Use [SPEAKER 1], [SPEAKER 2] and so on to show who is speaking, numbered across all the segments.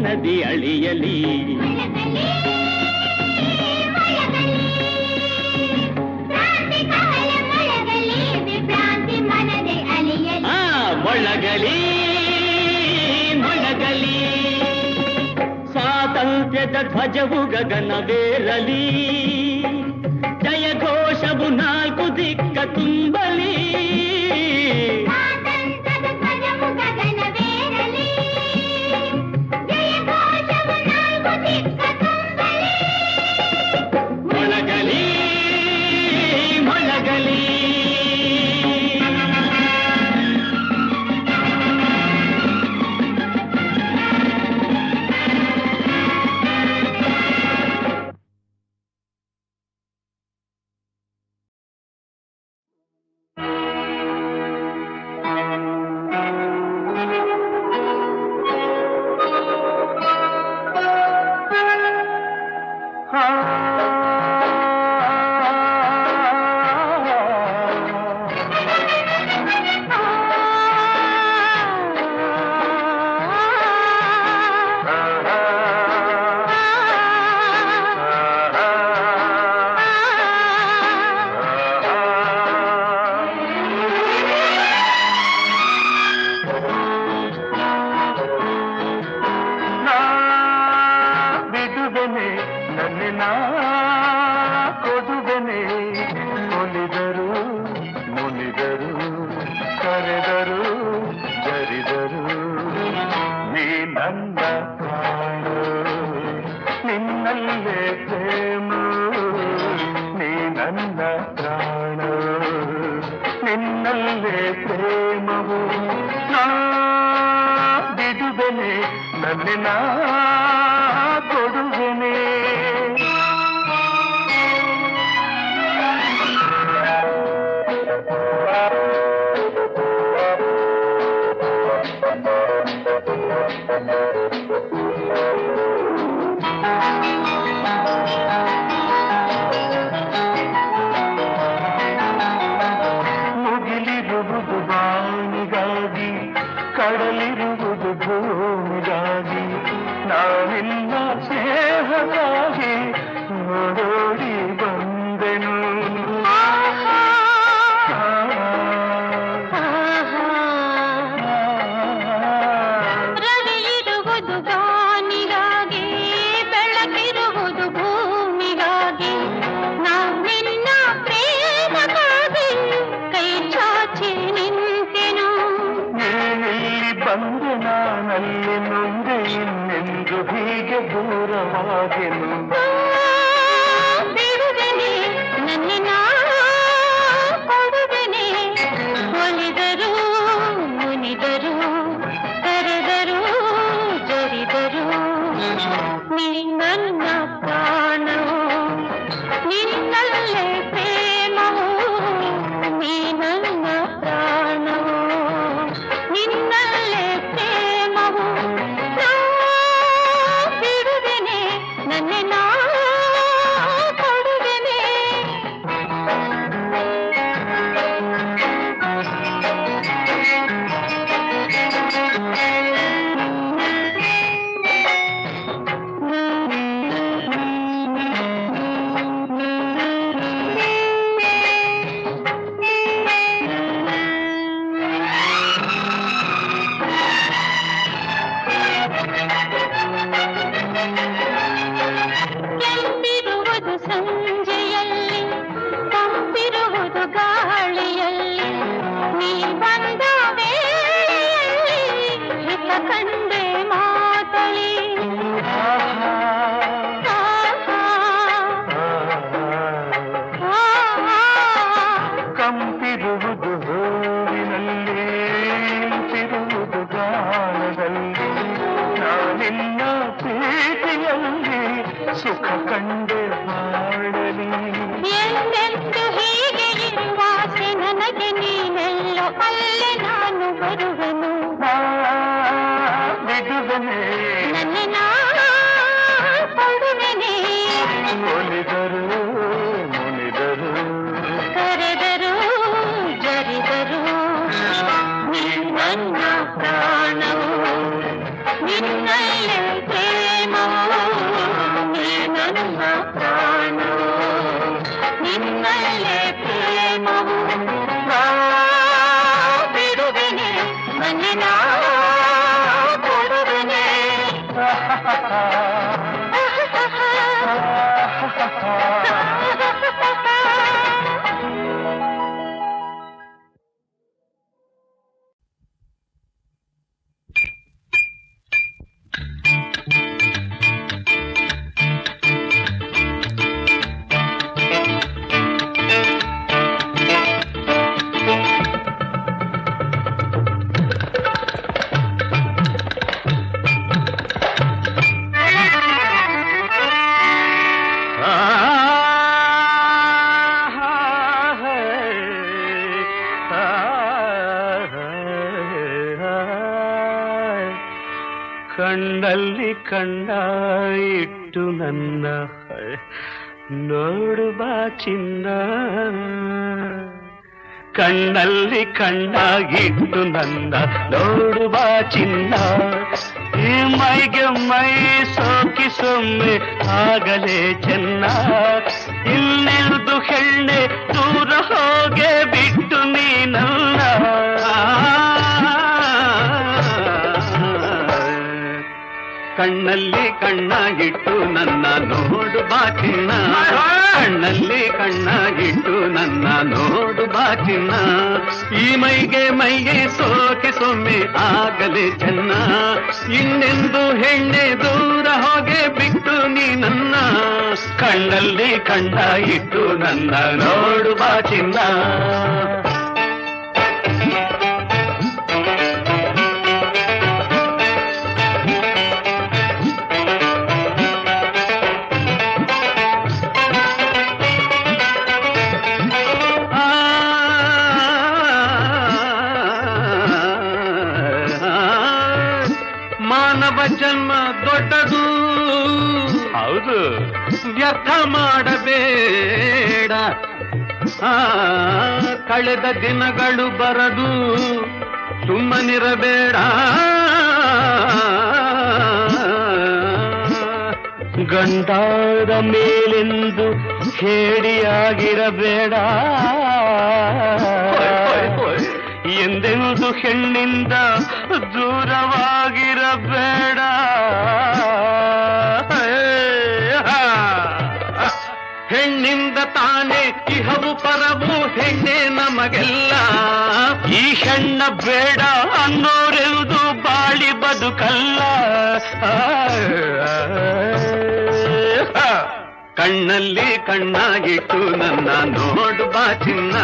[SPEAKER 1] ನದಿ ಅಳಿಯಲಿ ಮೊಳಗಲಿ ಮೊಳಗಲಿ ಸ್ವಾತಂತ್ರ್ಯದ ಧ್ವಜವು ಗಗನವೇರಲಿ ಜಯ ಘೋಷವು ನಾಲ್ಕು ದಿಕ್ಕ ತುಂಬ ना
[SPEAKER 2] வருவே ಕಣ್ಣ ಇಟ್ಟು ನನ್ನ ನೋಡು ಬಾ ಚಿನ್ನ. ಕಣ್ಣಲ್ಲಿ ಕಣ್ಣಾಗಿಟ್ಟು ನನ್ನ ನೋಡು ಬಾ ಚಿನ್ನ. ಈ ಮೈಗೆ ಮೈ ಸೋಕಿಸೊಮ್ಮೆ ಆಗಲೇ ಚೆನ್ನ. ಇನ್ನೆಲ್ದು ಹೆಣ್ಣೆ ದೂರ ಹೋಗೆ ಬಿಟ್ಟು ನೀನಲ್ಲ. ಕಣ್ಣಲ್ಲಿ ಕಣ್ಣಾಗಿಟ್ಟು ನನ್ನ ನೋಡು ಬಾ ಚಿನ್ನ ಕಣ್ಣಲ್ಲಿ ಕಣ್ಣಾಗಿಟ್ಟು ನನ್ನ ನೋಡು ಬಾ ಚಿನ್ನ ಈ ಮೈಗೆ ಮೈಗೆ ಸೋಕೆ ಸೊಮ್ಮೆ ಆಗಲೇ ಚೆನ್ನ. ಇನ್ನೆಂದು ಹೆಣ್ಣೆ ದೂರ ಹೋಗೆ ಬಿಟ್ಟು ನೀ ನನ್ನ. ಕಣ್ಣಲ್ಲಿ ಕಣ್ಣ ಇಟ್ಟು ನನ್ನ ನೋಡು ಬಾ ಕಳೆದ ದಿನಗಳು ಬರದು ಸುಮ್ಮನಿರಬೇಡ. ಗಂಡಾದ ಮೇಲೆಂದು ಹೇಡಿಯಾಗಿರಬೇಡ ಎಂದೆಂದು ಹೆಣ್ಣಿಂದ ದೂರವಾಗಿರಬೇಡ. ಹೆಣ್ಣಿಂದ ತಾನೇ ಇಹವು ಪರವು ಹೆಣ್ಣೆ ನಮಗೆಲ್ಲ. ಈ ಹೆಣ್ಣ ಬೇಡ ಅನ್ನೋರೆವುದು ಬಾಳಿ ಬದುಕಲ್ಲ. ಕಣ್ಣಲ್ಲಿ ಕಣ್ಣಾಗಿಟ್ಟು ನನ್ನ ನೋಡು ಬಾ ಚಿನ್ನ.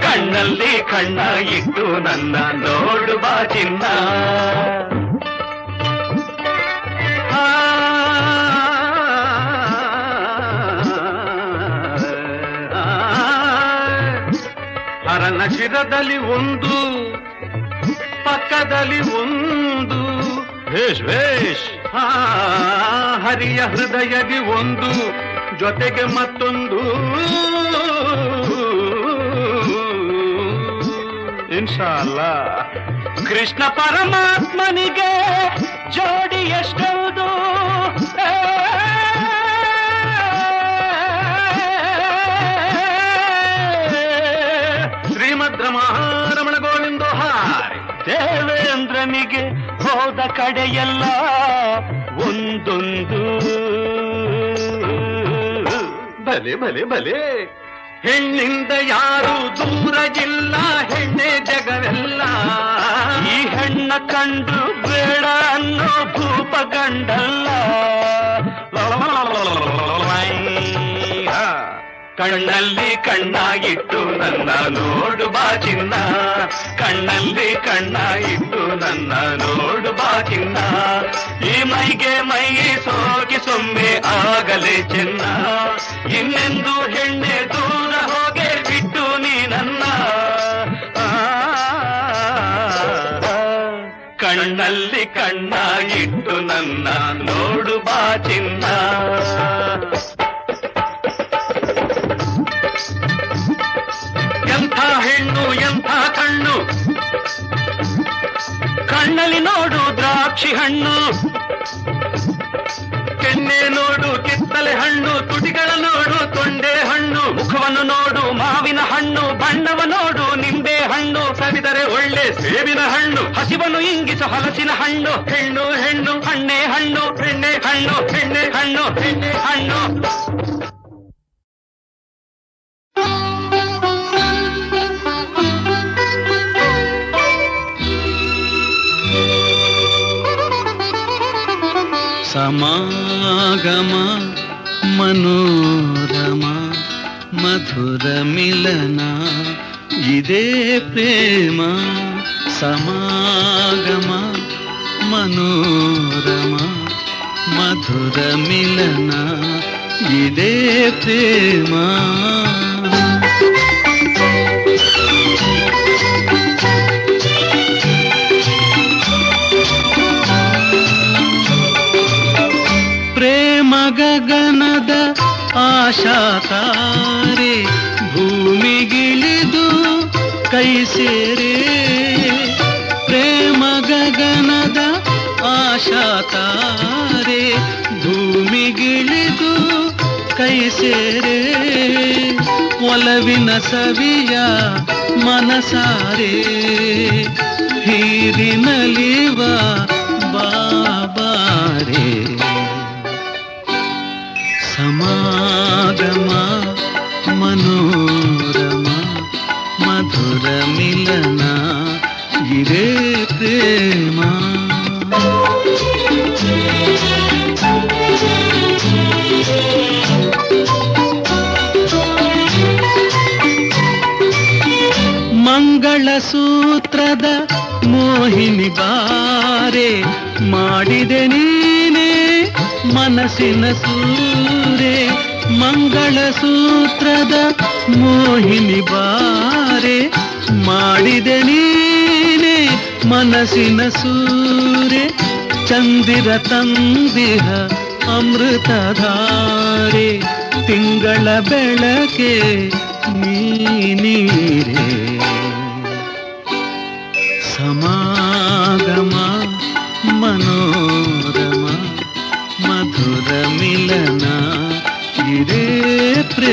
[SPEAKER 2] ಕಣ್ಣಲ್ಲಿ ಕಣ್ಣಾಗಿಟ್ಟು ನನ್ನ ನೋಡು ಬಾ ಚಿನ್ನ. ಹರನ ಒಂದು ಪಕ್ಕದಲ್ಲಿ ಒಂದು. ವೇಷ್ ವೇಷ್. ಹರಿಯ ಹೃದಯದಿ ಒಂದು ಜೊತೆಗೆ ಮತ್ತೊಂದು. ಇನ್ಶಾಲ್ಲ ಕೃಷ್ಣ ಪರಮಾತ್ಮನಿಗೆ ಜೋಡಿ ಎಷ್ಟೌದು? ದೇವೇಂದ್ರನಿಗೆ ಹೋದ ಕಡೆಯೆಲ್ಲ ಒಂದೊಂದು. ಭಲೆ ಭಲೆ ಭಲೆ. ಹೆಣ್ಣಿಂದ ಯಾರು ದೂರ ಇಲ್ಲ ಹೆಣ್ಣೆ ಜಗವೆಲ್ಲ. ಈ ಹೆಣ್ಣ ಕಂಡು ಬೇಡ ಅನ್ನೋ ಭೂಪ ಗಂಡಲ್ಲ. ಕಣ್ಣಲ್ಲಿ ಕಣ್ಣಾಗಿಟ್ಟು ನನ್ನ ನೋಡು ಬಾಚಿನ್ನ ಕಣ್ಣಲ್ಲಿ ಕಣ್ಣಾಗಿಟ್ಟು ನನ್ನ ನೋಡು ಬಾ ಚಿನ್ನ ಈ ಮೈಗೆ ಮೈ ಸೋಗಿ ಸೊಮ್ಮೆ ಆಗಲೇ ಚೆನ್ನ ಇನ್ನೆಂದು ಹೆಣ್ಣೆ ದೂರ ಹೋಗೆ ಬಿಟ್ಟು ನೀ ನನ್ನ ಕಣ್ಣಲ್ಲಿ ಕಣ್ಣಾಗಿಟ್ಟು ನನ್ನ ನೋಡು ಬಾ ಚಿನ್ನ ಕಣ್ಣಲ್ಲಿ ನೋಡು ದ್ರಾಕ್ಷಿ ಹಣ್ಣು. ಕೆನ್ನೆ ನೋಡು, ಕಿತ್ತಲೆ ಹಣ್ಣು, ತುಟಿಗಳ ನೋಡು, ತೊಂಡೆ ಹಣ್ಣು, ಮುಖವನ್ನು ನೋಡು, ಮಾವಿನ ಹಣ್ಣು, ಬಣ್ಣವ ನೋಡು, ನಿಂಬೆ ಹಣ್ಣು, ಸವಿದರೆ ಒಳ್ಳೆ ಸೇಬಿನ ಹಣ್ಣು, ಹಸಿವನ್ನು ಇಂಗಿಸು, ಹಲಸಿನ ಹಣ್ಣು, ಹೆಣ್ಣು ಹೆಣ್ಣು, ಹಣ್ಣೆ ಹಣ್ಣು ಹೆಣ್ಣೆ ಹಣ್ಣು ಹೆಣ್ಣೆ ಹಣ್ಣು ಹೆಣ್ಣೆ ಹಣ್ಣು.
[SPEAKER 3] ಸಮಾಗಮ ಮನೋರಮ ಮಧುರ ಮಿಲನ ಇದೇ ಪ್ರೇಮ ಸಮಾಗಮ ಮನೋರಮ ಮಧುರ ಮಿಲನ ಇದೇ ಪ್ರೇಮ ಗಗನದ ಆಶಾತಾರೆ ಭೂಮಿಗಿಳಿದು ಕೈ ಸೇರೆ. ಪ್ರೇಮ ಗಗನದ ಆಶಾತಾರೆ ಭೂಮಿಗಿಳಿದು ಕೈ ಸೇರೆ. ಒಲವಿನ ಸವಿಯ ಮನಸಾರೆ ಹೀರಿನಲಿವ ಬಾರೆ ಮಾಡಿದೆ ನೀನೇ ಮನಸ್ಸಿನ ಸೂರೆ ಮಂಗಳ ಸೂತ್ರದ ಮೋಹಿನಿ ಬಾರೆ ಮಾಡಿದೆ ನೀನೇ ಮನಸ್ಸಿನ ಸೂರೆ ಚಂದಿರ ತಂದಿಹ ಅಮೃತಧಾರೆ ತಿಂಗಳ ಬೆಳಕೆ ನೀರೇ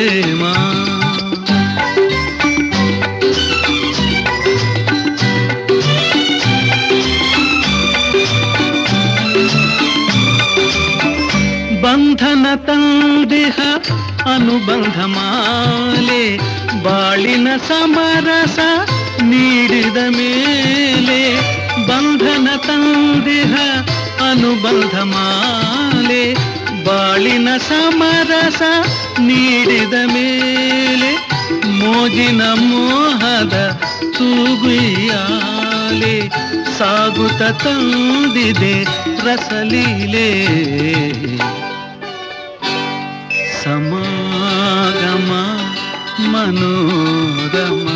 [SPEAKER 3] ಪ್ರೇಮ. ಬಂಧನ ತಂದಿಹ ಅನುಬಂಧ ಮಾಲೆ ಬಾಳಿನ ಸಮರಸ ನೀಡಿದ ಮೇಲೆ ಬಂಧನ ತಂದಿಹ ಅನುಬಂಧ ಮಾಲೆ ಬಾಳಿನ ಸಮರಸ ನೀಡಿದ ಮೇಲೆ ಮೋಜಿನ ಮೋಹದ ತೂಗುಯಾಲೆ ಸಾಗುತ ತಂದಿದೆ ರಸಲೀಲೆ. ಸಮಾಗಮ ಮನೋರಮ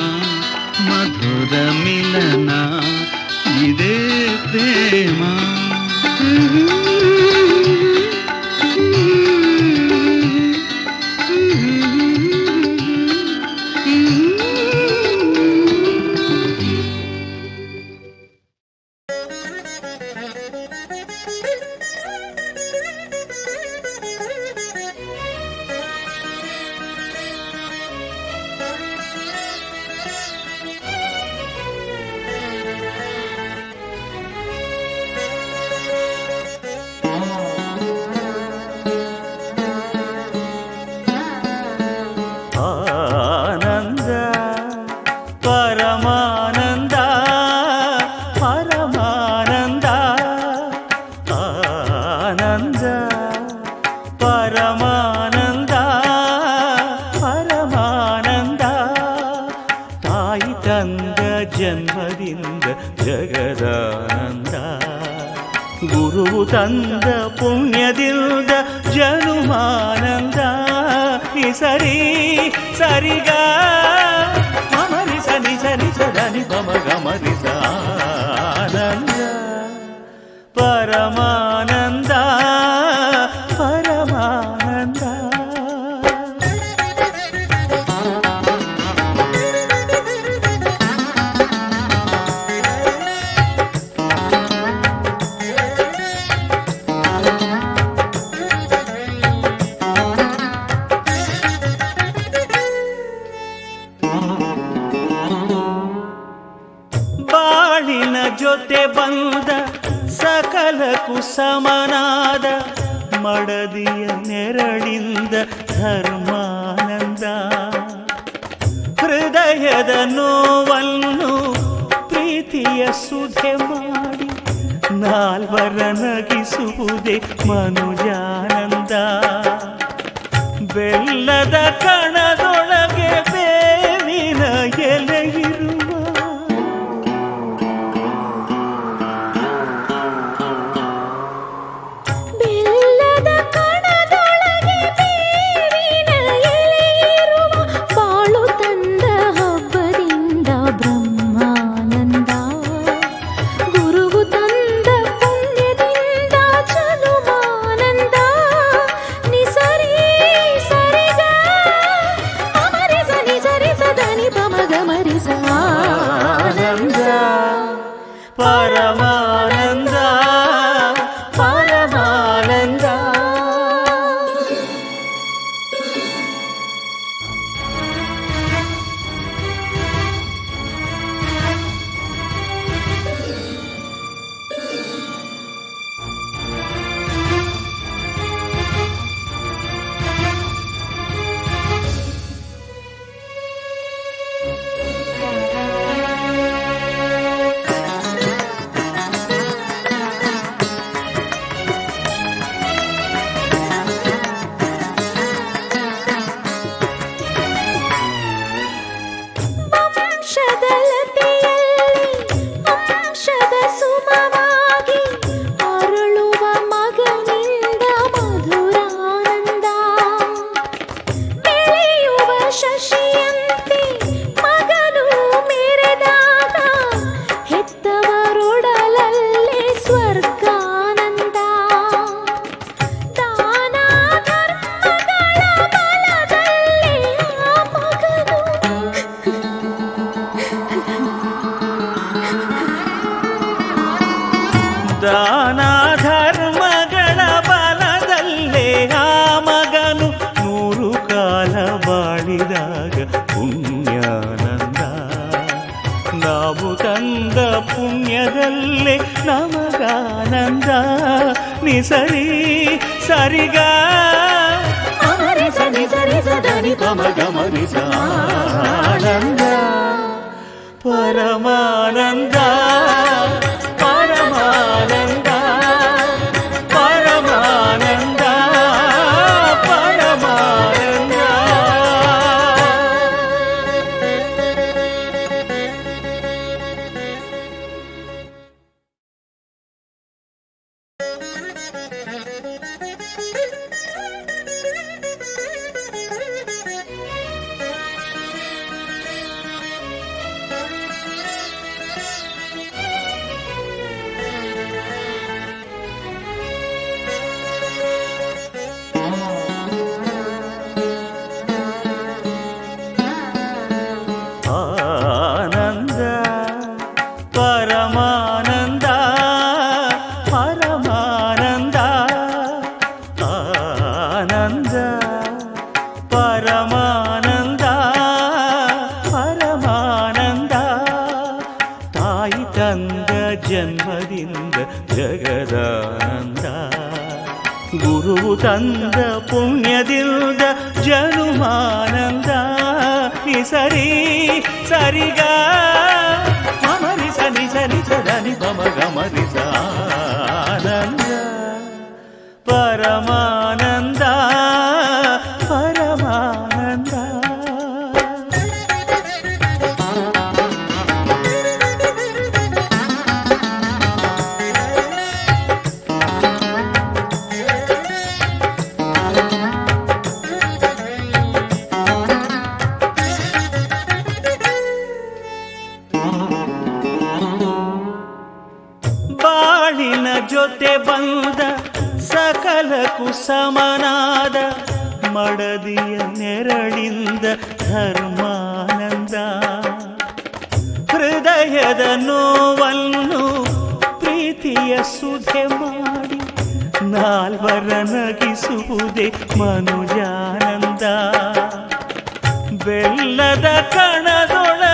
[SPEAKER 4] ಗುರು ತಂದ ಪುಣ್ಯದಿಂದ ಜನುಮಾನಂದ ಈ ಸರಿ ಸರಿಗ ಮಮರಿ ಸನಿ ಸನಿ ಸದನಿ ಪಮ ಗಮರಿಸ ಆನಂದ ಪರಮಾನಂದ ಕುಸಮನಾದ ಮಡದಿಯ ನೆರಳಿಂದ ಧರ್ಮಾನಂದ. ಹೃದಯದ ನೋವನ್ನು ಪ್ರೀತಿಯ ಸುಧೆ ಮಾಡಿ ನಾಲ್ವರ ನಗಿಸುವುದೇ ಮನುಜಾನಂದ. ಬೆಲ್ಲದ ಕಣದೊಳಗೆ సరి సరిగా. సరి సరి పరమానంద. ಗುರು ತಂದ ಪುಣ್ಯದಿಂದ ಜನುಮಾನಂದ ನಿಸರಿ ಸರಿಗ ಮಮರಿ ಸನಿ ಸರಿ ಸದನಿ ಪಮ ಗಮರಿಸ ಆನಂದ ಪರಮಾನಂದ ಸಕಲ ಸಮನಾದ ಮಡದಿಯ ನೆರಳಿಂದ ಧರ್ಮಾನಂದ. ಹೃದಯದ ನೋವನ್ನು ಪ್ರೀತಿಯ ಸುಧೆ ಮಾಡಿ ನಾಲ್ವರ ನಗಿಸುವುದೇ ಮನುಜಾನಂದ. ಬೆಲ್ಲದ ಕಣದೊಳಗೆ